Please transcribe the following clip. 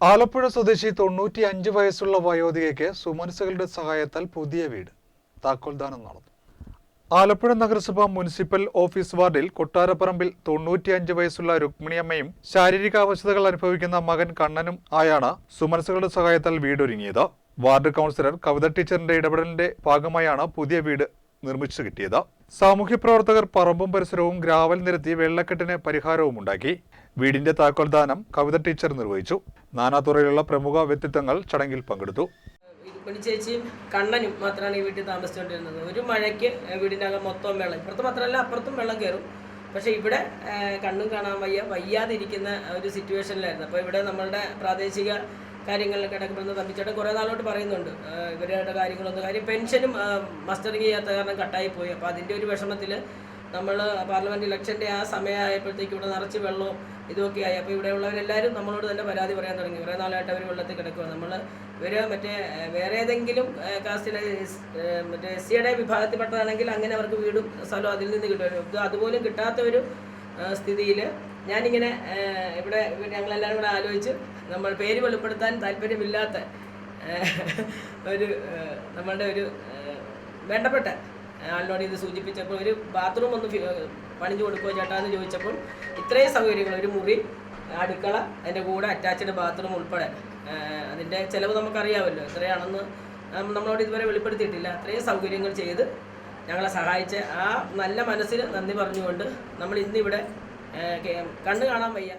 ആലപ്പുഴ സ്വദേശി തൊണ്ണൂറ്റി അഞ്ച് വയസ്സുള്ള വയോധികയ്ക്ക് സുമനസുകളുടെ സഹായത്താൽ പുതിയ വീട് താക്കോൽദാനം നടന്നു. ആലപ്പുഴ നഗരസഭ മുനിസിപ്പൽ ഓഫീസ് വാർഡിൽ കൊട്ടാരപ്പറമ്പിൽ തൊണ്ണൂറ്റിയഞ്ച് വയസ്സുള്ള രുക്മിണിയമ്മയും ശാരീരിക അവശതകൾ അനുഭവിക്കുന്ന മകൻ കണ്ണനും ആയാണ് സുമനസുകളുടെ സഹായത്താൽ വീടൊരുങ്ങിയത്. വാർഡ് കൗൺസിലർ കവിത ടീച്ചറിന്റെ ഇടപെടലിന്റെ ഭാഗമായാണ് പുതിയ വീട് നിർമ്മിച്ചു കിട്ടിയത്. സാമൂഹ്യ പ്രവർത്തകർ പറമ്പും പരിസരവും ഗ്രാവൽ നിരത്തി വെള്ളക്കെട്ടിന് പരിഹാരവും ഉണ്ടാക്കി. വീടിന്റെ താക്കോൽദാനം കവിത ടീച്ചർ നിർവഹിച്ചു. നാനാതുറയിലുള്ള പ്രമുഖ വ്യക്തിത്വങ്ങൾ ചടങ്ങിൽ പങ്കെടുത്തു. ചേച്ചിയും കണ്ണനും മാത്രമാണ് ഈ വീട്ടിൽ താമസിച്ചുകൊണ്ടിരുന്നത്. ഒരു മഴയ്ക്ക് വീടിന്റെ അകം മൊത്തം വെള്ളം. ഇപ്പുറത്ത് മാത്രമല്ല അപ്പുറത്തും വെള്ളം കയറും. പക്ഷേ ഇവിടെ കണ്ണും കാണാൻ വയ്യ വയ്യാതിരിക്കുന്ന ഒരു സിറ്റുവേഷനിലായിരുന്നു അപ്പോൾ ഇവിടെ നമ്മളുടെ പ്രാദേശിക കാര്യങ്ങളിലൊക്കെ കിടക്കുമെന്ന് തമ്പിച്ചേട്ടൻ കുറേ നാളോട്ട് പറയുന്നുണ്ട്. ഇവരുടെ കാര്യങ്ങളൊന്നും. കാര്യം പെൻഷനും മസ്റ്ററിങ് ചെയ്യാത്ത കാരണം കട്ടായി പോയി. അപ്പോൾ അതിന്റെ ഒരു വിഷമത്തിൽ നമ്മൾ പാർലമെന്റ് ഇലക്ഷന്റെ ആ സമയമായപ്പോഴത്തേക്ക് ഇവിടെ നിറച്ച് വെള്ളവും ഇതൊക്കെ ആയി. അപ്പോൾ ഇവിടെ ഉള്ളവരെല്ലാവരും നമ്മളോട് തന്നെ പരാതി പറയാൻ തുടങ്ങി. കുറേ നാളായിട്ട് അവർ വെള്ളത്തിൽ കിടക്കുക നമ്മൾ ഇവർ മറ്റേ വേറെ ഏതെങ്കിലും കാസ്റ്റിലെ മറ്റേ എസ് സിയുടെ വിഭാഗത്തിൽപ്പെട്ടതാണെങ്കിൽ അങ്ങനെ അവർക്ക് വീടും സ്ഥലവും അതിൽ നിന്ന് കിട്ടുമല്ലോ ഇത് അതുപോലും കിട്ടാത്ത ഒരു സ്ഥിതിയിൽ ഞാനിങ്ങനെ ഇവിടെ ഞങ്ങളെല്ലാവരും കൂടെ ആലോചിച്ച് നമ്മൾ പേര് വെളിപ്പെടുത്താൻ താല്പര്യമില്ലാത്ത ഒരു നമ്മളുടെ ഒരു വേണ്ടപ്പെട്ട ആളിനോട് ഇത് സൂചിപ്പിച്ചപ്പോൾ ഒരു ബാത്റൂം ഒന്ന് പണിഞ്ഞു കൊടുക്കുമോ ചേട്ടാ എന്ന് ചോദിച്ചപ്പോൾ ഇത്രയും സൗകര്യങ്ങൾ ഒരു മുറി അടുക്കള അതിന്റെ കൂടെ അറ്റാച്ച്ഡ് ബാത്റൂം ഉൾപ്പെടെ. അതിന്റെ ചിലവ് നമുക്കറിയാമല്ലോ എത്രയാണെന്ന് നമ്മളോട് ഇതുവരെ വെളിപ്പെടുത്തിയിട്ടില്ല. അത്രയും സൗകര്യങ്ങൾ ചെയ്ത് ഞങ്ങളെ സഹായിച്ച് ആ നല്ല മനസ്സിൽ നന്ദി പറഞ്ഞുകൊണ്ട് നമ്മൾ ഇന്നിവിടെ കണ്ണു കാണാൻ വയ്യ.